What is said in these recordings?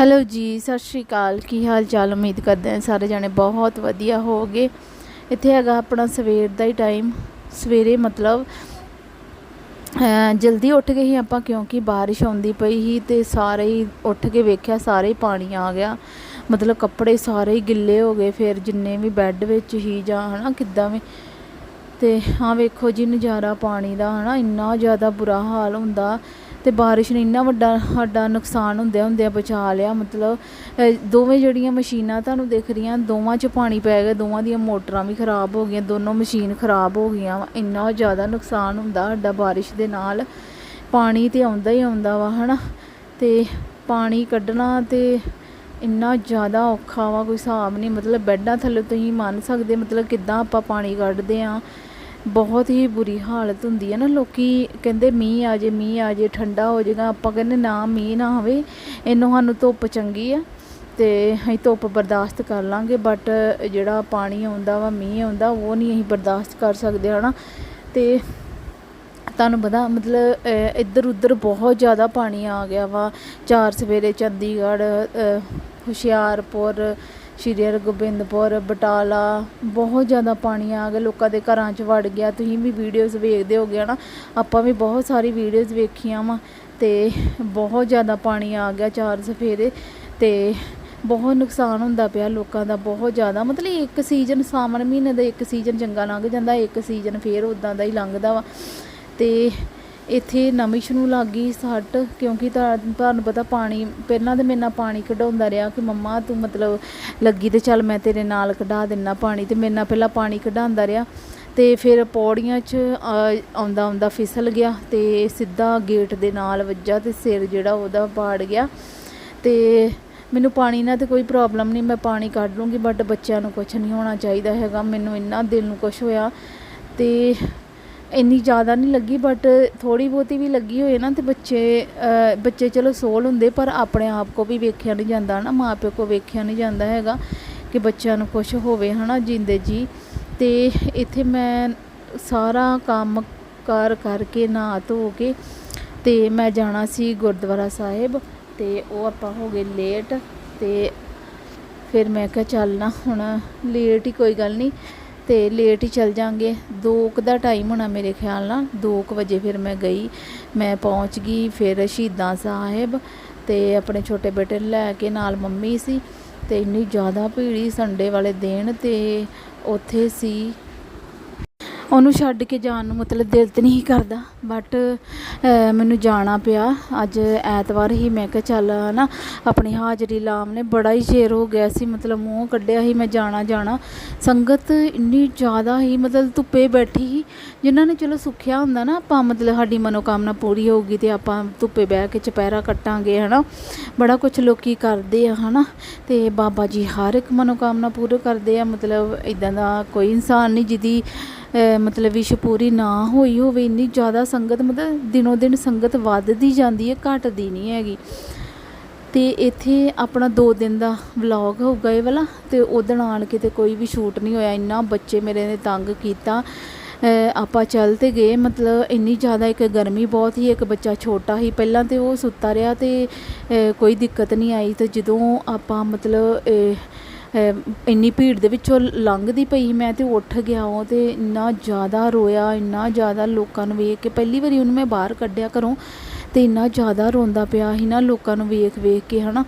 Hello ਜੀ, ਸਤਿ ਸ਼੍ਰੀ ਅਕਾਲ। ਕੀ ਹਾਲ ਚਾਲ ਉਮੀਦ ਕਰਦੇ ਹਾਂ ਸਾਰੇ ਜਾਣੇ ਬਹੁਤ ਵਧੀਆ ਹੋਵੋਗੇ। ਇੱਥੇ ਹੈਗਾ ਆਪਣਾ ਸਵੇਰ ਦਾ ਹੀ ਟਾਈਮ ਸਵੇਰੇ ਮਤਲਬ ਜਲਦੀ ਉੱਠ ਗਏ ਸੀ ਆਪਾਂ ਕਿਉਂਕਿ ਬਾਰਿਸ਼ ਆਉਂਦੀ ਪਈ ਸੀ ਤੇ ਸਾਰੇ ਹੀ ਉੱਠ ਕੇ ਵੇਖਿਆ, ਸਾਰੇ ਹੀ ਪਾਣੀ ਆ ਗਿਆ। ਮਤਲਬ ਕੱਪੜੇ ਸਾਰੇ ਹੀ ਗਿੱਲੇ ਹੋ ਗਏ, ਫਿਰ ਜਿੰਨੇ ਵੀ ਬੈੱਡ ਵਿੱਚ ਹੀ ਜਾਂ ਹਨਾ ਕਿੱਦਾਂ ਵੀ। ਤੇ ਹਾਂ ਵੇਖੋ ਜੀ ਨਜ਼ਾਰਾ ਪਾਣੀ ਦਾ, ਹਨਾ? ਇੰਨਾ ਜ਼ਿਆਦਾ ਬੁਰਾ ਹਾਲ ਹੁੰਦਾ ਤੇ ਬਾਰਿਸ਼ ਨੇ ਇੰਨਾ ਵੱਡਾ ਸਾਡਾ ਨੁਕਸਾਨ ਹੁੰਦਿਆਂ ਹੁੰਦਿਆਂ ਬਚਾ ਲਿਆ। ਮਤਲਬ ਦੋਵੇਂ ਜਿਹੜੀਆਂ ਮਸ਼ੀਨਾਂ ਤੁਹਾਨੂੰ ਦਿਖ ਰਹੀਆਂ, ਦੋਵਾਂ 'ਚ ਪਾਣੀ ਪੈ ਗਿਆ, ਦੋਵਾਂ ਦੀਆਂ ਮੋਟਰਾਂ ਵੀ ਖਰਾਬ ਹੋ ਗਈਆਂ, ਦੋਨੋਂ ਮਸ਼ੀਨ ਖਰਾਬ ਹੋ ਗਈਆਂ ਵਾ। ਇੰਨਾ ਜ਼ਿਆਦਾ ਨੁਕਸਾਨ ਹੁੰਦਾ ਸਾਡਾ ਬਾਰਿਸ਼ ਦੇ ਨਾਲ। ਪਾਣੀ ਤੇ ਆਉਂਦਾ ਹੀ ਆਉਂਦਾ ਵਾ, ਹਨਾ? ਤੇ ਪਾਣੀ ਕੱਢਣਾ ਤੇ ਇੰਨਾ ਜ਼ਿਆਦਾ ਔਖਾ ਵਾ, ਕੋਈ ਹਿਸਾਬ ਨਹੀਂ। ਮਤਲਬ ਬੈੱਡਾਂ ਥੱਲੇ ਤੁਸੀਂ ਮੰਨ ਸਕਦੇ, ਮਤਲਬ ਕਿੱਦਾਂ ਆਪਾਂ ਪਾਣੀ ਕੱਢਦੇ ਆ। ਬਹੁਤ ਹੀ ਬੁਰੀ ਹਾਲਤ ਹੁੰਦੀ ਹੈ ਨਾ, ਲੋਕੀ ਕਹਿੰਦੇ ਮੀਂਹ ਆ ਜੇ, ਮੀਂਹ ਆ ਜੇ, ਠੰਡਾ ਹੋ ਜਾਏਗਾ, ਆਪਾਂ ਕਹਿੰਦੇ ਨਾ ਮੀਂਹ ਨਾ ਹੋਵੇ, ਇਹਨੂੰ ਸਾਨੂੰ ਧੁੱਪ ਚੰਗੀ ਆ, ਤੇ ਅਸੀਂ ਧੁੱਪ ਬਰਦਾਸ਼ਤ ਕਰ ਲਾਂਗੇ ਬਟ ਜਿਹੜਾ ਪਾਣੀ ਆਉਂਦਾ ਵਾ, ਮੀਂਹ ਆਉਂਦਾ, ਉਹ ਨਹੀਂ ਅਸੀਂ ਬਰਦਾਸ਼ਤ ਕਰ ਸਕਦੇ, ਹਨਾ? ਤੇ ਤੁਹਾਨੂੰ ਪਤਾ, ਮਤਲਬ ਇੱਧਰ ਉੱਧਰ ਬਹੁਤ ਜ਼ਿਆਦਾ ਪਾਣੀ ਆ ਗਿਆ ਵਾ, ਚਾਰ ਸਵੇਰੇ ਚੰਡੀਗੜ੍ਹ ਹੁਸ਼ਿਆਰਪੁਰ ਸ਼੍ਰੀ ਹਰਗੋਬਿੰਦਪੁਰ ਬਟਾਲਾ, ਬਹੁਤ ਜ਼ਿਆਦਾ ਪਾਣੀ ਆ ਗਿਆ, ਲੋਕਾਂ ਦੇ ਘਰਾਂ 'ਚ ਵੜ ਗਿਆ। ਤੁਸੀਂ ਵੀ ਵੀਡੀਓਜ਼ ਵੇਖਦੇ ਹੋਗੇ ਨਾ ਆਪਾਂ ਵੀ ਬਹੁਤ ਸਾਰੀ ਵੀਡੀਓਜ਼ ਵੇਖੀਆਂ ਵਾ ਤੇ ਬਹੁਤ ਜ਼ਿਆਦਾ ਪਾਣੀ ਆ ਗਿਆ ਚਾਰ ਸਫੇਰੇ ਤੇ ਬਹੁਤ ਨੁਕਸਾਨ ਹੁੰਦਾ ਪਿਆ ਲੋਕਾਂ ਦਾ, ਬਹੁਤ ਜ਼ਿਆਦਾ। ਮਤਲਬ ਇੱਕ ਸੀਜ਼ਨ ਸਾਵਣ ਮਹੀਨੇ ਦਾ ਇੱਕ ਸੀਜ਼ਨ ਚੰਗਾ ਲੰਘ ਜਾਂਦਾ, ਇੱਕ ਸੀਜ਼ਨ ਫੇਰ ਉਦਾਂ ਦਾ ਹੀ ਲੰਘਦਾ ਵਾ ਤੇ ਇੱਥੇ ਨਵਿਸ਼ ਨੂੰ ਲੱਗ ਗਈ ਸੱਟ, ਕਿਉਂਕਿ ਤੁਹਾ- ਤੁਹਾਨੂੰ ਪਤਾ ਪਾਣੀ, ਪਹਿਲਾਂ ਤਾਂ ਮੇਰੇ ਨਾਲ ਪਾਣੀ ਕਢਾਉਂਦਾ ਰਿਹਾ ਕਿ ਮੰਮਾ ਤੂੰ ਮਤਲਬ ਲੱਗੀ ਤੇ ਚੱਲ ਮੈਂ ਤੇਰੇ ਨਾਲ ਕਢਾ ਦਿੰਨਾ ਪਾਣੀ ਤੇ ਮੇਰੇ ਨਾਲ ਪਹਿਲਾਂ ਪਾਣੀ ਕਢਾਉਂਦਾ ਰਿਹਾ ਤੇ ਫਿਰ ਪੌੜੀਆਂ 'ਚ ਆਉਂਦਾ ਆਉਂਦਾ ਫਿਸਲ ਗਿਆ ਤੇ ਸਿੱਧਾ ਗੇਟ ਦੇ ਨਾਲ ਵੱਜਾ ਤੇ ਸਿਰ ਜਿਹੜਾ ਉਹਦਾ ਪਾੜ ਗਿਆ ਤੇ ਮੈਨੂੰ ਪਾਣੀ ਨਾਲ ਤੇ ਕੋਈ ਪ੍ਰੋਬਲਮ ਨਹੀਂ, ਮੈਂ ਪਾਣੀ ਕੱਢ ਲੂੰਗੀ ਬਟ ਬੱਚਿਆਂ ਨੂੰ ਕੁਝ ਨਹੀਂ ਹੋਣਾ ਚਾਹੀਦਾ ਹੈਗਾ, ਮੈਨੂੰ ਇੰਨਾ ਦਿਲ ਨੂੰ ਕੁਝ ਹੋਇਆ ਤੇ ਇੰਨੀ ਜ਼ਿਆਦਾ ਨਹੀਂ ਲੱਗੀ ਬਟ ਥੋੜੀ ਬਹੁਤੀ ਵੀ ਲੱਗੀ ਹੋਏ ਨਾ ਤੇ ਬੱਚੇ ਬੱਚੇ ਚਲੋ ਸੋਲ ਹੁੰਦੇ, ਪਰ ਆਪਣੇ ਆਪ ਕੋ ਵੀ ਵੇਖਿਆ ਨਹੀਂ ਜਾਂਦਾ ਨਾ ਮਾਂ ਪਿਓ ਕੋ ਵੇਖਿਆ ਨਹੀਂ ਜਾਂਦਾ ਹੈਗਾ ਕਿ ਬੱਚਿਆਂ ਨੂੰ ਕੁਝ ਹੋਵੇ ਹਨਾ ਜਿੰਦੇ ਜੀ। ਤੇ ਇੱਥੇ ਮੈਂ ਸਾਰਾ ਕੰਮ ਕਾਰ ਕਰਕੇ ਨਹਾ ਧੋ ਕੇ ਤੇ ਮੈਂ ਜਾਣਾ ਸੀ ਗੁਰਦੁਆਰਾ ਸਾਹਿਬ ਤੇ ਉਹ ਆਪਾਂ ਹੋ ਗਏ ਲੇਟ ਤੇ ਫਿਰ ਮੈਂ ਕਿਹਾ ਚੱਲ ਨਾ ਹੁਣ ਲੇਟ ਹੀ ਕੋਈ ਗੱਲ ਨਹੀਂ। ਤੇ ਲੇਟ ਹੀ ਚੱਲ ਜਾਂਗੇ। 2 ਕੁ ਦਾ ਟਾਈਮ ਹੋਣਾ ਮੇਰੇ ਖਿਆਲ ਨਾਲ। 2 ਕੁ ਵਜੇ ਫਿਰ ਮੈਂ ਗਈ। ਮੈਂ ਪਹੁੰਚ ਗਈ ਫਿਰ ਸ਼ਹੀਦਾਂ ਸਾਹਿਬ ਤੇ ਆਪਣੇ ਛੋਟੇ ਬੇਟੇ ਨੂੰ ਲੈ ਕੇ ਨਾਲ ਮੰਮੀ ਸੀ ਤੇ ਇੰਨੀ ਜ਼ਿਆਦਾ ਭੀੜੀ ਸੰਡੇ ਵਾਲੇ ਦਿਨ ਤੇ ਉੱਥੇ ਸੀ। ਉਹਨੂੰ ਛੱਡ ਕੇ ਜਾਣ ਨੂੰ ਮਤਲਬ ਦਿਲ ਤਾਂ ਨਹੀਂ ਕਰਦਾ। ਬਟ ਮੈਨੂੰ ਜਾਣਾ ਪਿਆ। ਅੱਜ ਐਤਵਾਰ ਹੀ ਮੈਂ ਕਿਹਾ ਚੱਲ ਨਾ ਆਪਣੀ ਹਾਜ਼ਰੀ ਲਾਮ ਨੇ ਬੜਾ ਹੀ ਚਿਰ ਹੋ ਗਿਆ ਸੀ, ਮਤਲਬ ਮੂੰਹ ਕੱਢਿਆ ਸੀ ਮੈਂ ਜਾਣਾ ਜਾਣਾ। ਸੰਗਤ ਇੰਨੀ ਜ਼ਿਆਦਾ ਹੀ ਮਤਲਬ ਧੁੱਪੇ ਬੈਠੀ ਸੀ, ਜਿਨ੍ਹਾਂ ਨੇ ਚਲੋ ਸੁੱਖਿਆ ਹੁੰਦਾ ਨਾ ਆਪਾਂ, ਮਤਲਬ ਸਾਡੀ ਮਨੋਕਾਮਨਾ ਪੂਰੀ ਹੋਊਗੀ ਤੇ ਆਪਾਂ ਧੁੱਪੇ ਬਹਿ ਕੇ ਚੁਪਹਿਰਾ ਕੱਟਾਂਗੇ, ਹਨਾ। ਬੜਾ ਕੁਝ ਲੋਕੀ ਕਰਦੇ ਆ, ਹਨਾ। ਤੇ ਬਾਬਾ ਜੀ ਹਰ ਇੱਕ ਮਨੋਕਾਮਨਾ ਪੂਰੀ ਕਰਦੇ ਆ, ਮਤਲਬ ਇਦਾਂ ਦਾ ਕੋਈ ਇਨਸਾਨ ਨਹੀਂ ਜਿਹਦੀ ਮਤਲਬ ਵਿਸ਼ ਪੂਰੀ ਨਾ ਹੋਈ ਹੋਵੇ, ਇੰਨੀ ਜ਼ਿਆਦਾ ਸੰਗਤ, ਮਤਲਬ ਦਿਨੋ ਦਿਨ ਸੰਗਤ ਵੱਧਦੀ ਜਾਂਦੀ ਹੈ, ਘਟਦੀ ਨਹੀਂ ਹੈਗੀ। ਤੇ ਇੱਥੇ ਆਪਣਾ 2 ਦਿਨ ਦਾ ਵਲੌਗ ਹੋਊਗਾ ਇਹ ਵਾਲਾ, ਤੇ ਉਦਣ ਆਣ ਕੇ ਤੇ ਕੋਈ ਵੀ ਸ਼ੂਟ ਨਹੀਂ ਹੋਇਆ, ਇੰਨਾ ਬੱਚੇ ਮੇਰੇ ਨੇ ਤੰਗ ਕੀਤਾ। ਆਪਾਂ ਚੱਲ ਤੇ ਗਏ, ਮਤਲਬ ਇੰਨੀ ਜ਼ਿਆਦਾ ਇੱਕ ਗਰਮੀ ਬਹੁਤ ਹੀ ਇੱਕ ਬੱਚਾ ਛੋਟਾ ਹੀ ਪਹਿਲਾਂ ਤੇ ਉਹ ਸੁੱਤਾ ਰਿਹਾ ਤੇ ਕੋਈ ਦਿੱਕਤ ਨਹੀਂ ਆਈ, ਤੇ ਜਦੋਂ ਆਪਾਂ ਮਤਲਬ ਇੰਨੀ ਭੀੜ ਦੇ ਵਿੱਚੋਂ ਲੰਘਦੀ ਪਈ ਮੈਂ ਅਤੇ ਉੱਠ ਗਿਆ ਉਹ ਅਤੇ ਇੰਨਾ ਜ਼ਿਆਦਾ ਰੋਇਆ, ਇੰਨਾ ਜ਼ਿਆਦਾ ਲੋਕਾਂ ਨੂੰ ਵੇਖ ਕੇ, ਪਹਿਲੀ ਵਾਰੀ ਉਹਨੂੰ ਮੈਂ ਬਾਹਰ ਕੱਢਿਆ ਘਰੋਂ ਅਤੇ ਇੰਨਾ ਜ਼ਿਆਦਾ ਰੋਂਦਾ ਪਿਆ ਸੀ ਨਾ ਲੋਕਾਂ ਨੂੰ ਵੇਖ ਵੇਖ ਕੇ ਹੈ ਨਾ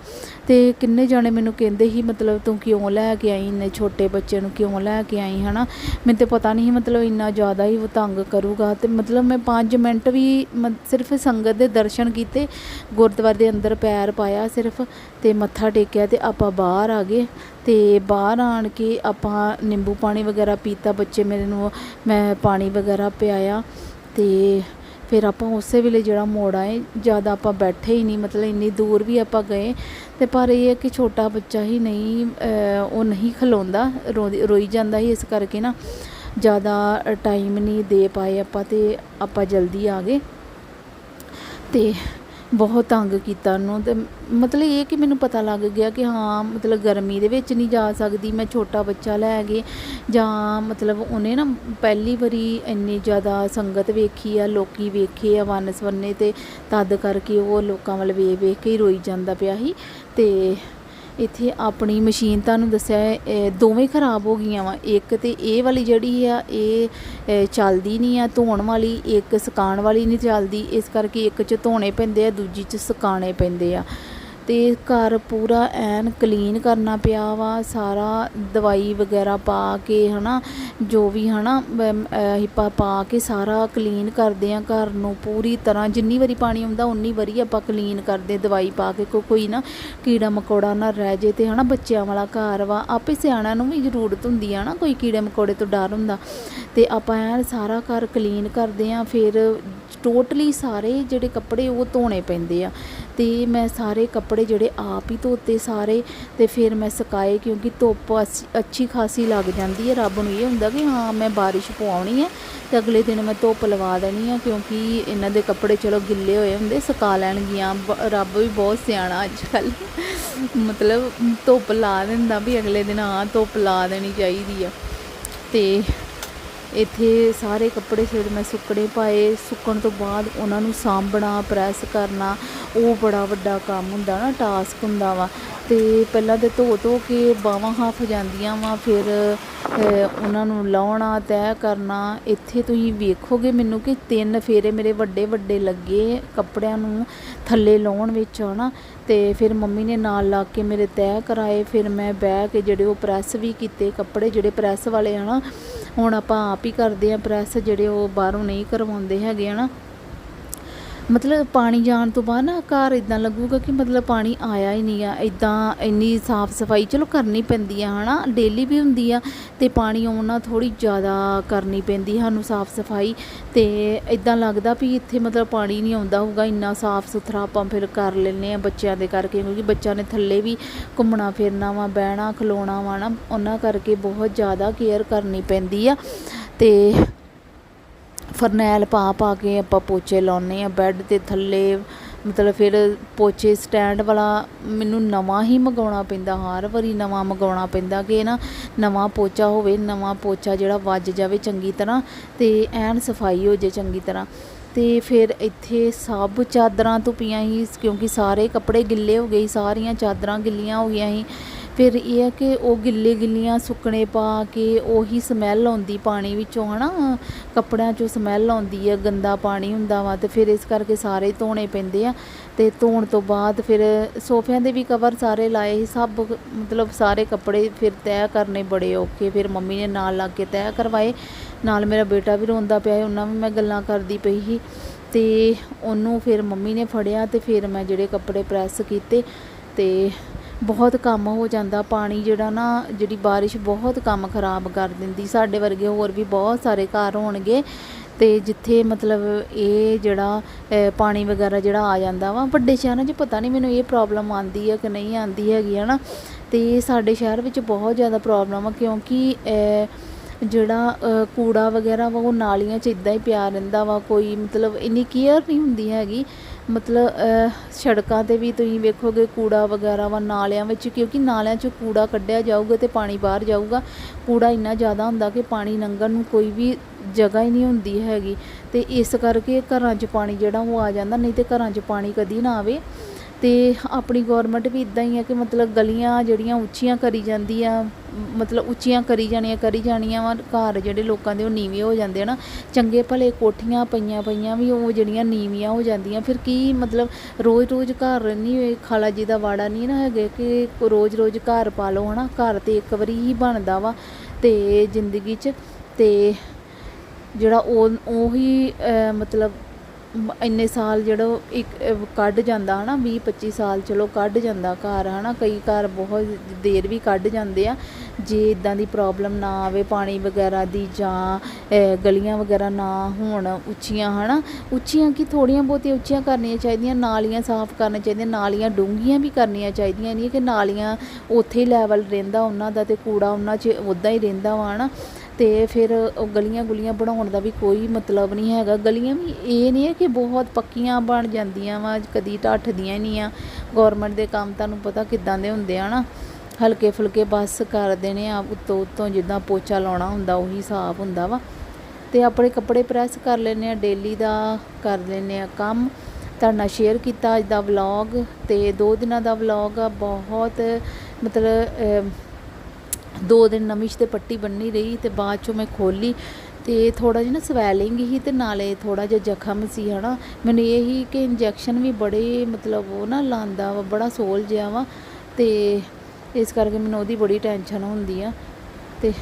ਤੇ ਕਿੰਨੇ ਜਾਣੇ ਮੈਨੂੰ ਕਹਿੰਦੇ ਸੀ, ਮਤਲਬ ਤੂੰ ਕਿਉਂ ਲੈ ਕੇ ਆਈ, ਇੰਨੇ ਛੋਟੇ ਬੱਚੇ ਨੂੰ ਕਿਉਂ ਲੈ ਕੇ ਆਈ, ਹਨਾ? ਮੈਨੂੰ ਤੇ ਪਤਾ ਨਹੀਂ ਸੀ, ਮਤਲਬ ਇੰਨਾ ਜ਼ਿਆਦਾ ਹੀ ਉਹ ਤੰਗ ਕਰੂਗਾ। ਤੇ ਮਤਲਬ ਮੈਂ 5 ਮਿੰਟ ਵੀ ਮ- ਸਿਰਫ ਸੰਗਤ ਦੇ ਦਰਸ਼ਨ ਕੀਤੇ, ਗੁਰਦੁਆਰੇ ਦੇ ਅੰਦਰ ਪੈਰ ਪਾਇਆ ਸਿਰਫ ਤੇ ਮੱਥਾ ਟੇਕਿਆ ਤੇ ਆਪਾਂ ਬਾਹਰ ਆ ਗਏ। ਤੇ ਬਾਹਰ ਆਣ ਕੇ ਆਪਾਂ ਨਿੰਬੂ ਪਾਣੀ ਵਗੈਰਾ ਪੀਤਾ, ਬੱਚੇ ਮੇਰੇ ਨੂੰ ਮੈਂ ਪਾਣੀ ਵਗੈਰਾ ਪਿਆਇਆ ਤੇ ਫਿਰ ਆਪਾਂ ਉਸੇ ਵੇਲੇ ਜਿਹੜਾ ਮੋੜ ਆਏ ਜ਼ਿਆਦਾ ਆਪਾਂ ਬੈਠੇ ਹੀ ਨਹੀਂ, ਮਤਲਬ ਇੰਨੀ ਦੂਰ ਵੀ ਆਪਾਂ ਗਏ, ਤੇ ਪਰ ਇਹ ਹੈ ਕਿ ਛੋਟਾ ਬੱਚਾ ਹੀ ਨਹੀਂ ਉਹ ਨਹੀਂ ਖਲੋਂਦਾ ਰੋਈ ਰੋਈ ਜਾਂਦਾ ਸੀ ਇਸ ਕਰਕੇ ਨਾ, ਜ਼ਿਆਦਾ ਟਾਈਮ ਨਹੀਂ ਦੇ ਪਾਏ ਆਪਾਂ ਤੇ ਆਪਾਂ ਜਲਦੀ ਆ ਗਏ। ਤੇ ਬਹੁਤ ਤੰਗ ਕੀਤਾ ਉਹਨੂੰ ਅਤੇ ਮਤਲਬ ਇਹ ਕਿ ਮੈਨੂੰ ਪਤਾ ਲੱਗ ਗਿਆ ਕਿ ਹਾਂ, ਮਤਲਬ ਗਰਮੀ ਦੇ ਵਿੱਚ ਨਹੀਂ ਜਾ ਸਕਦੀ, ਮੈਂ ਛੋਟਾ ਬੱਚਾ ਲੈ ਕੇ ਜਾਂ ਮਤਲਬ ਉਹਨੇ ਨਾ ਪਹਿਲੀ ਵਾਰੀ ਇੰਨੀ ਜ਼ਿਆਦਾ ਸੰਗਤ ਵੇਖੀ ਆ, ਲੋਕੀ ਵੇਖੇ ਆ ਵੰਨ ਸਵੰਨੇ ਤੇ ਤਦ ਕਰਕੇ ਉਹ ਲੋਕਾਂ ਵੱਲ ਵੇਖ ਵੇਖ ਕੇ ਹੀ ਰੋਈ ਜਾਂਦਾ ਪਿਆ ਸੀ ਅਤੇ ਇੱਥੇ ਆਪਣੀ ਮਸ਼ੀਨ ਤੁਹਾਨੂੰ ਦੱਸਿਆ ਹੈ, ਦੋਵੇਂ ਖਰਾਬ ਹੋ ਗਈਆਂ ਵਾ ਇੱਕ ਤੇ ਇਹ ਵਾਲੀ ਜਿਹੜੀ ਆ ਇਹ ਚੱਲਦੀ ਨਹੀਂ ਆ ਧੋਣ ਵਾਲੀ ਇੱਕ ਸੁਕਾਉਣ ਵਾਲੀ ਨਹੀਂ ਚੱਲਦੀ ਇਸ ਕਰਕੇ ਇੱਕ 'ਚ ਧੋਣੇ ਪੈਂਦੇ ਆ ਦੂਜੀ 'ਚ ਸੁਕਾਉਣੇ ਪੈਂਦੇ ਆ। ਅਤੇ ਘਰ ਪੂਰਾ ਐਨ ਕਲੀਨ ਕਰਨਾ ਪਿਆ ਵਾ, ਸਾਰਾ ਦਵਾਈ ਵਗੈਰਾ ਪਾ ਕੇ ਹੈ ਨਾ ਜੋ ਵੀ ਹੈ ਨਾ ਹਿੱਪਾ ਪਾ ਕੇ ਸਾਰਾ ਕਲੀਨ ਕਰਦੇ ਹਾਂ ਘਰ ਨੂੰ ਪੂਰੀ ਤਰ੍ਹਾਂ, ਜਿੰਨੀ ਵਾਰੀ ਪਾਣੀ ਆਉਂਦਾ ਉਨੀ ਵਾਰੀ ਆਪਾਂ ਕਲੀਨ ਕਰਦੇ ਦਵਾਈ ਪਾ ਕੇ, ਕੋ, ਕੋਈ ਨਾ ਕੀੜਾ ਮਕੌੜਾ ਨਾ ਰਹਿ ਜੇ ਤੇ ਨਾ ਬੱਚਿਆਂ ਵਾਲਾ ਘਰ ਵਾ, ਆਪੇ ਸਿਆਣਿਆਂ ਨੂੰ ਵੀ ਜ਼ਰੂਰਤ ਹੁੰਦੀ ਆ ਨਾ, ਕੋਈ ਕੀੜੇ ਮਕੌੜੇ ਤੋਂ ਡਰ ਹੁੰਦਾ। ਤੇ ਆਪਾਂ ਐਨ ਸਾਰਾ ਘਰ ਕਲੀਨ ਕਰਦੇ ਹਾਂ ਫਿਰ ਟੋਟਲੀ ਸਾਰੇ ਜਿਹੜੇ ਕੱਪੜੇ ਉਹ ਧੋਣੇ ਪੈਂਦੇ ਆ। ਤੇ ਮੈਂ ਸਾਰੇ ਕੱਪੜੇ ਜਿਹੜੇ ਆਪ ਹੀ ਧੋਤੇ ਸਾਰੇ, ਤੇ ਫਿਰ ਮੈਂ ਸੁਕਾਏ ਕਿਉਂਕਿ ਧੁੱਪ ਅੱਛੀ- ਅੱਛੀ ਖਾਸੀ ਲੱਗ ਜਾਂਦੀ ਹੈ। ਰੱਬ ਨੂੰ ਇਹ ਹੁੰਦਾ ਕਿ ਹਾਂ, ਮੈਂ ਬਾਰਿਸ਼ ਪਵਾਉਣੀ ਹੈ, ਤੇ ਅਗਲੇ ਦਿਨ ਮੈਂ ਧੁੱਪ ਲਵਾ ਦੇਣੀ ਆ ਕਿਉਂਕਿ ਇਹਨਾਂ ਦੇ ਕੱਪੜੇ ਚਲੋ ਗਿੱਲੇ ਹੋਏ ਹੁੰਦੇ, ਸੁਕਾ ਲੈਣਗੀਆਂ। ਬ- ਰੱਬ ਵੀ ਬਹੁਤ ਸਿਆਣਾ ਅੱਜ ਕੱਲ ਮਤਲਬ ਧੁੱਪ ਲਾ ਦਿੰਦਾ ਵੀ ਅਗਲੇ ਦਿਨ ਹਾਂ, ਧੁੱਪ ਲਾ ਦੇਣੀ ਚਾਹੀਦੀ ਆ। ਤੇ ਇੱਥੇ ਸਾਰੇ ਕੱਪੜੇ ਫਿਰ ਮੈਂ ਸੁੱਕਣੇ ਪਾਏ। ਸੁੱਕਣ ਤੋਂ ਬਾਅਦ ਉਹਨਾਂ ਨੂੰ ਸਾਂਭਣਾ ਪ੍ਰੈਸ ਕਰਨਾ, ਉਹ ਬੜਾ ਵੱਡਾ ਕੰਮ ਹੁੰਦਾ ਨਾ ਟਾਸਕ ਹੁੰਦਾ ਵਾ। ਤੇ ਪਹਿਲਾਂ ਤੇ ਧੋ ਧੋ ਕੇ ਬਾਹਾਂ ਹੱਫ ਜਾਂਦੀਆਂ ਵਾ, ਫਿਰ ਉਹਨਾਂ ਨੂੰ ਲਾਉਣਾ, ਤੈਅ ਕਰਨਾ। ਇੱਥੇ ਤੁਸੀਂ ਵੇਖੋਗੇ ਮੈਨੂੰ ਕਿ ਤਿੰਨ ਫੇਰੇ ਮੇਰੇ ਵੱਡੇ ਵੱਡੇ ਲੱਗੇ ਕੱਪੜਿਆਂ ਨੂੰ ਥੱਲੇ ਲਾਉਣ ਵਿੱਚ, ਹਨਾ। ਤੇ ਫਿਰ ਮੰਮੀ ਨੇ ਨਾਲ ਲਾ ਕੇ ਮੇਰੇ ਤੈਅ ਕਰਾਏ। ਫਿਰ ਮੈਂ ਬਹਿ ਕੇ ਜਿਹੜੇ ਉਹ ਪ੍ਰੈਸ ਵੀ ਕੀਤੇ, ਕੱਪੜੇ ਜਿਹੜੇ ਪ੍ਰੈਸ ਵਾਲੇ ਹਨਾ ਹੁਣ ਆਪਾਂ ਆਪ ਹੀ ਕਰਦੇ ਆ ਪ੍ਰੈਸ ਜਿਹੜੇ ਉਹ ਬਾਹਰੋਂ ਨਹੀਂ ਕਰਵਾਉਂਦੇ ਹੈਗੇ ਹਨਾ। ਮਤਲਬ ਪਾਣੀ ਜਾਣ ਤੋਂ ਬਾਅਦ ਨਾ ਘਰ ਇਦਾਂ ਲੱਗੂਗਾ ਕਿ ਮਤਲਬ ਪਾਣੀ ਆਇਆ ਹੀ ਨਹੀਂ ਆ। ਇਦਾਂ ਇੰਨੀ ਸਾਫ਼ ਸਫ਼ਾਈ ਚਲੋ ਕਰਨੀ ਪੈਂਦੀ ਆ, ਹਨਾ? ਡੇਲੀ ਵੀ ਹੁੰਦੀ ਆ ਤੇ ਪਾਣੀ ਆਉਣਾ ਨਾਲ ਥੋੜੀ ਜ਼ਿਆਦਾ ਕਰਨੀ ਪੈਂਦੀ ਸਾਨੂੰ ਸਾਫ਼ ਸਫ਼ਾਈ। ਤੇ ਇਦਾਂ ਲੱਗਦਾ ਵੀ ਇੱਥੇ ਮਤਲਬ ਪਾਣੀ ਨਹੀਂ ਆਉਂਦਾ ਹੋਊਗਾ, ਇੰਨਾ ਸਾਫ਼ ਸੁਥਰਾ ਆਪਾਂ ਫਿਰ ਕਰ ਲੈਂਦੇ ਆ ਬੱਚਿਆਂ ਦੇ ਕਰਕੇ, ਕਿਉਂਕਿ ਬੱਚਿਆਂ ਨੇ ਥੱਲੇ ਵੀ ਘੁੰਮਣਾ ਫਿਰਨਾ ਵਾ, ਬਹਿਣਾ, ਖਲੋਣਾ ਵਾ ਨਾ ਉਹਨਾਂ ਕਰਕੇ ਬਹੁਤ ਜ਼ਿਆਦਾ ਕੇਅਰ ਕਰਨੀ ਪੈਂਦੀ ਆ। ਤੇ ਫਰਨੈਲ ਪਾ ਪਾ ਕੇ ਆਪਾਂ ਪੋਚੇ ਲਾਉਨੇ ਆ ਬੈੱਡ ਦੇ ਥੱਲੇ, ਮਤਲਬ ਫਿਰ ਪੋਚੇ ਸਟੈਂਡ ਵਾਲਾ ਮੈਨੂੰ ਨਵਾਂ ਹੀ ਮੰਗਾਉਣਾ ਪੈਂਦਾ, ਹਰ ਵਾਰੀ ਨਵਾਂ ਮੰਗਾਉਣਾ ਪੈਂਦਾ ਕਿ ਨਾ ਨਵਾਂ ਪੋਚਾ ਹੋਵੇ, ਨਵਾਂ ਪੋਚਾ ਜਿਹੜਾ ਵੱਜ ਜਾਵੇ ਚੰਗੀ ਤਰ੍ਹਾਂ ਤੇ ਐਨ ਸਫ਼ਾਈ ਹੋ ਜੇ ਚੰਗੀ ਤਰ੍ਹਾਂ। ਤੇ ਫਿਰ ਇੱਥੇ ਸਭ ਚਾਦਰਾਂ ਧੁੱਪੀਆਂ ਹੀ, ਕਿਉਂਕਿ ਸਾਰੇ ਕੱਪੜੇ ਗਿੱਲੇ ਹੋ ਗਏ ਸਾਰੀਆਂ ਚਾਦਰਾਂ ਗਿੱਲੀਆਂ ਹੋ ਗਈਆਂ ਸੀ। ਫਿਰ ਇਹ ਹੈ ਕਿ ਉਹ ਗਿੱਲੇ ਗਿੱਲੀਆਂ ਸੁੱਕਣੇ ਪਾ ਕੇ ਉਹੀ ਸਮੈਲ ਆਉਂਦੀ ਪਾਣੀ ਵਿੱਚੋਂ, ਹਨਾ? ਕੱਪੜਿਆਂ ਚੋਂ ਸਮੈਲ ਆਉਂਦੀ ਹੈ ਗੰਦਾ ਪਾਣੀ ਹੁੰਦਾ ਵਾ ਤੇ ਫਿਰ ਇਸ ਕਰਕੇ ਸਾਰੇ ਧੋਣੇ ਪੈਂਦੇ ਆ ਤੇ ਧੋਣ ਤੋਂ ਬਾਅਦ ਫਿਰ ਸੋਫਿਆਂ ਦੇ ਵੀ ਕਵਰ ਸਾਰੇ ਲਾਏ ਸੀ, ਸਭ ਮਤਲਬ ਸਾਰੇ ਕੱਪੜੇ ਫਿਰ ਤੈਅ ਕਰਨੇ ਬੜੇ ਔਖੇ, ਫਿਰ ਮੰਮੀ ਨੇ ਨਾਲ ਲੱਗ ਕੇ ਤੈਅ ਕਰਵਾਏ। ਨਾਲ ਮੇਰਾ ਬੇਟਾ ਵੀ ਰੋਂਦਾ ਪਿਆ ਉਹਨਾਂ ਵੀ ਮੈਂ ਗੱਲਾਂ ਕਰਦੀ ਪਈ ਸੀ ਤੇ ਉਹਨੂੰ ਫਿਰ ਮੰਮੀ ਨੇ ਫੜਿਆ ਤੇ ਫਿਰ ਮੈਂ ਜਿਹੜੇ ਕੱਪੜੇ ਪ੍ਰੈਸ ਕੀਤੇ ਤੇ ਬਹੁਤ ਕੰਮ ਹੋ ਜਾਂਦਾ, ਪਾਣੀ ਜਿਹੜਾ ਨਾ, ਜਿਹੜੀ ਬਾਰਿਸ਼ ਬਹੁਤ ਕੰਮ ਖਰਾਬ ਕਰ ਦਿੰਦੀ। ਸਾਡੇ ਵਰਗੇ ਹੋਰ ਵੀ ਬਹੁਤ ਸਾਰੇ ਘਰ ਹੋਣਗੇ ਤੇ ਜਿੱਥੇ ਮਤਲਬ ਇਹ ਜਿਹੜਾ ਪਾਣੀ ਵਗੈਰਾ ਜਿਹੜਾ ਆ ਜਾਂਦਾ ਵਾ, ਵੱਡੇ ਸ਼ਹਿਰਾਂ 'ਚ ਪਤਾ ਨਹੀਂ ਮੈਨੂੰ ਇਹ ਪ੍ਰੋਬਲਮ ਆਂਦੀ ਹੈ ਕਿ ਨਹੀਂ ਆਂਦੀ ਹੈਗੀ ਹੈ ਨਾ ਤੇ ਸਾਡੇ ਸ਼ਹਿਰ ਵਿੱਚ ਬਹੁਤ ਜ਼ਿਆਦਾ ਪ੍ਰੋਬਲਮ ਆ, ਕਿਉਂਕਿ ਜਿਹੜਾ ਕੂੜਾ ਵਗੈਰਾ ਵਾ, ਉਹ ਨਾਲੀਆਂ 'ਚ ਇਦਾਂ ਹੀ ਪਿਆ ਰਹਿੰਦਾ ਵਾ, ਕੋਈ ਮਤਲਬ ਇੰਨੀ ਕੇਅਰ ਨਹੀਂ ਹੁੰਦੀ ਹੈਗੀ। ਮਤਲਬ ਸੜਕਾਂ ਤੇ ਵੀ ਤੁਸੀਂ ਵੇਖੋਗੇ ਕੂੜਾ ਵਗੈਰਾ ਵਾ ਨਾਲਿਆਂ ਵਿੱਚ, ਕਿਉਂਕਿ ਨਾਲਿਆਂ 'ਚ ਕੂੜਾ ਕੱਢਿਆ ਜਾਊਗਾ ਅਤੇ ਪਾਣੀ ਬਾਹਰ ਜਾਊਗਾ। ਕੂੜਾ ਇੰਨਾ ਜ਼ਿਆਦਾ ਹੁੰਦਾ ਕਿ ਪਾਣੀ ਲੰਘਣ ਨੂੰ ਕੋਈ ਵੀ ਜਗ੍ਹਾ ਹੀ ਨਹੀਂ ਹੁੰਦੀ ਹੈਗੀ। ਅਤੇ ਇਸ ਕਰਕੇ ਘਰਾਂ 'ਚ ਪਾਣੀ ਜਿਹੜਾ ਉਹ ਆ ਜਾਂਦਾ, ਨਹੀਂ ਤਾਂ ਘਰਾਂ 'ਚ ਪਾਣੀ ਕਦੀ ਨਾ ਆਵੇ। ਅਤੇ ਆਪਣੀ ਗੌਰਮੈਂਟ ਵੀ ਇਦਾਂ ਹੀ ਆ ਕਿ ਮਤਲਬ ਗਲੀਆਂ ਜਿਹੜੀਆਂ ਉੱਚੀਆਂ ਕਰੀ ਜਾਂਦੀ ਆ ਮਤਲਬ ਉੱਚੀਆਂ ਕਰੀ ਜਾਣੀਆਂ ਕਰੀ ਜਾਣੀਆਂ ਵਾ ਘਰ ਜਿਹੜੇ ਲੋਕਾਂ ਦੇ ਉਹ ਨੀਵੇਂ ਹੋ ਜਾਂਦੇ ਆ ਨਾ ਚੰਗੇ ਭਲੇ ਕੋਠੀਆਂ ਪਈਆਂ ਪਈਆਂ ਵੀ ਉਹ ਜਿਹੜੀਆਂ ਨੀਵੀਆਂ ਹੋ ਜਾਂਦੀਆਂ ਫਿਰ ਕੀ ਮਤਲਬ ਰੋਜ਼-ਰੋਜ਼ ਘਰ ਨਹੀਂ ਹੋਏ ਖਾਲਾ ਜੀ ਦਾ ਵਾੜਾ ਨਹੀਂ ਨਾ ਹੈਗੇ ਕਿ ਰੋਜ਼-ਰੋਜ਼ ਘਰ ਪਾ ਲਓ ਹਨਾ ਘਰ ਤੇ ਇੱਕ ਵਾਰੀ ਹੀ ਬਣਦਾ ਵਾ ਤੇ ਜ਼ਿੰਦਗੀ 'ਚ ਤੇ ਜਿਹੜਾ ਉਹ ਉਹੀ ਅਹ, ਮਤਲਬ ਇੰਨੇ ਸਾਲ ਜਿਹੜਾ ਇੱਕ ਕੱਢ ਜਾਂਦਾ ਹਨਾ 20 25 ਸਾਲ ਚਲੋ ਕੱਢ ਜਾਂਦਾ ਘਰ ਹਨਾ ਕਈ ਘਰ ਬਹੁਤ ਦੇਰ ਵੀ ਕੱਢ ਜਾਂਦੇ ਆ ਜੇ ਇੱਦਾਂ ਦੀ ਪ੍ਰੋਬਲਮ ਨਾ ਆਵੇ, ਪਾਣੀ ਵਗੈਰਾ ਦੀ ਜਾਂ ਗਲੀਆਂ ਵਗੈਰਾ ਨਾ ਹੋਣ ਉੱਚੀਆਂ ਹੈ ਨਾ ਉੱਚੀਆਂ ਕੀ ਥੋੜ੍ਹੀਆਂ ਬਹੁਤੀਆਂ ਉੱਚੀਆਂ ਕਰਨੀਆਂ ਚਾਹੀਦੀਆਂ, ਨਾਲੀਆਂ ਸਾਫ਼ ਕਰਨੀਆਂ ਚਾਹੀਦੀਆਂ, ਨਾਲੀਆਂ ਡੂੰਘੀਆਂ ਵੀ ਕਰਨੀਆਂ ਚਾਹੀਦੀਆਂ, ਨਹੀਂ ਕਿ ਨਾਲੀਆਂ ਉੱਥੇ ਹੀ ਲੈਵਲ ਰਹਿੰਦਾ ਉਹਨਾਂ ਦਾ ਤੇ ਕੂੜਾ ਉਹਨਾਂ 'ਚ ਉੱਦਾਂ ਹੀ ਰਹਿੰਦਾ ਵਾ ਨਾ ਤੇ ਫਿਰ ਗਲੀਆਂ ਗੁਲੀਆਂ ਬਣਾਉਣ ਦਾ ਵੀ ਕੋਈ ਮਤਲਬ ਨਹੀਂ ਹੈਗਾ। ਗਲੀਆਂ ਵੀ ਇਹ ਨਹੀਂ ਹੈ ਕਿ ਬਹੁਤ ਪੱਕੀਆਂ ਬਣ ਜਾਂਦੀਆਂ ਵਾ, ਕਦੀ ਢੱਠਦੀਆਂ ਹੀ ਨਹੀਂ ਆ। ਗਵਰਨਮੈਂਟ ਦੇ ਕੰਮ ਤੁਹਾਨੂੰ ਪਤਾ ਕਿੱਦਾਂ ਦੇ ਹੁੰਦੇ ਆ ਨਾ ਹਲਕੇ ਫੁਲਕੇ ਬਸ ਕਰ ਦੇਣੇ ਆ, ਉੱਤੋਂ ਉੱਤੋਂ ਜਿੱਦਾਂ ਪੋਚਾ ਲਾਉਣਾ ਹੁੰਦਾ, ਉਹੀ ਸਾਫ਼ ਹੁੰਦਾ ਵਾ। ਤੇ ਆਪਣੇ ਕੱਪੜੇ ਪ੍ਰੈਸ ਕਰ ਲੈਂਦੇ ਆ, ਡੇਲੀ ਦਾ ਕਰ ਲੈਂਦੇ ਆ ਕੰਮ। ਤੁਹਾਡਾ ਸ਼ੇਅਰ ਕੀਤਾ ਅੱਜ ਦਾ ਵਲੌਗ ਤੇ ਦੋ ਦਿਨਾਂ ਦਾ ਵਲੌਗ ਆ, ਬਹੁਤ ਮਤਲਬ ਦੋ ਦਿਨ ਨਮਿਸ਼ ਤੇ ਪੱਟੀ ਬੰਨੀ ਰਹੀ ਤੇ ਬਾਅਦ ਚੋਂ ਮੈਂ ਖੋਲੀ ਤੇ ਥੋੜਾ ਜਿਹਾ ਨਾ ਸਵੈਲਿੰਗ ਹੀ ਤੇ ਨਾਲੇ ਥੋੜਾ ਜਿਹਾ ਜ਼ਖਮ ਸੀ, ਹਨਾ। ਮੈਨੂੰ ਇਹ ਹੀ ਕਿ ਇੰਜੈਕਸ਼ਨ ਵੀ ਬੜੇ ਮਤਲਬ ਉਹ ਨਾ ਲਾਂਦਾ ਵਾ, ਬੜਾ ਸੋਲ ਜਿਹਾ ਵਾ ਤੇ ਇਸ ਕਰਕੇ ਮੈਨੂੰ ਉਹਦੀ ਬੜੀ ਟੈਨਸ਼ਨ ਹੁੰਦੀ ਆ। ਤੇ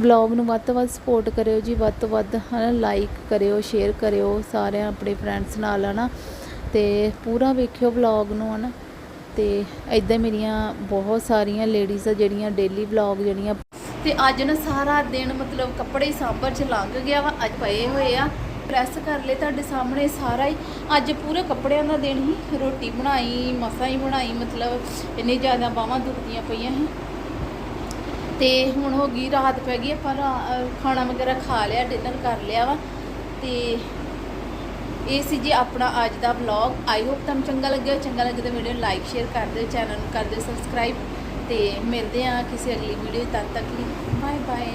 ਬਲੌਗ ਨੂੰ ਵੱਧ ਤੋਂ ਵੱਧ ਸਪੋਰਟ ਕਰਿਓ ਜੀ, ਵੱਧ ਤੋਂ ਵੱਧ, ਹਨਾ ਲਾਈਕ ਕਰਿਓ ਸ਼ੇਅਰ ਕਰਿਓ ਸਾਰਿਆਂ ਆਪਣੇ ਫਰੈਂਡਸ ਨਾਲ, ਹਨਾ। ਤੇ ਪੂਰਾ ਵੇਖਿਓ ਬਲੌਗ ਨੂੰ, ਹਨਾ। ਤੇ ਐਦਾਂ ਮੇਰੀਆਂ ਬਹੁਤ ਸਾਰੀਆਂ ਲੇਡੀਜ਼ ਆ ਜਿਹੜੀਆਂ ਡੇਲੀ ਵਲੌਗ ਜਿਹੜੀਆਂ ਤੇ ਅੱਜ ਨਾ ਸਾਰਾ ਦਿਨ ਮਤਲਬ ਕੱਪੜੇ ਸਾਂਭਰ ਚ ਲੰਘ ਗਿਆ ਵਾ, ਅੱਜ ਪਏ ਹੋਏ ਆ। ਪ੍ਰੈਸ ਕਰ ਲਏ ਤੁਹਾਡੇ ਸਾਹਮਣੇ ਸਾਰਾ ਹੀ। ਅੱਜ ਪੂਰੇ ਕੱਪੜਿਆਂ ਦਾ ਦਿਨ ਹੀ। ਰੋਟੀ ਬਣਾਈ, ਮਸਾਂ ਹੀ ਬਣਾਈ, ਮਤਲਬ ਇੰਨੀ ਜ਼ਿਆਦਾ ਬਾਹਾਂ ਦੁਖਦੀਆਂ ਪਈਆਂ ਸੀ। ਤੇ ਹੁਣ ਹੋ ਗਈ, ਰਾਤ ਪੈ ਗਈ, ਆਪਾਂ ਰਾ- ਖਾਣਾ ਵਗੈਰਾ ਖਾ ਲਿਆ ਡਿਨਰ ਕਰ ਲਿਆ ਵਾ। ਤੇ ਇਹ ਸੀ ਜੀ ਆਪਣਾ ਅੱਜ ਦਾ ਵਲੌਗ ਆਈ ਹੋਪ ਤੁਹਾਨੂੰ ਚੰਗਾ ਲੱਗਿਆ। ਚੰਗਾ ਲੱਗੇ ਤਾਂ ਵੀਡੀਓ ਨੂੰ ਲਾਈਕ ਸ਼ੇਅਰ ਕਰ ਦਿਓ ਚੈਨਲ ਨੂੰ ਕਰ ਦਿਓ ਸਬਸਕ੍ਰਾਈਬ ਤੇ ਮਿਲਦੇ ਆ ਕਿਸੇ ਅਗਲੀ ਵੀਡੀਓ ਤਦ ਤੱਕ ਲਈ। Bye bye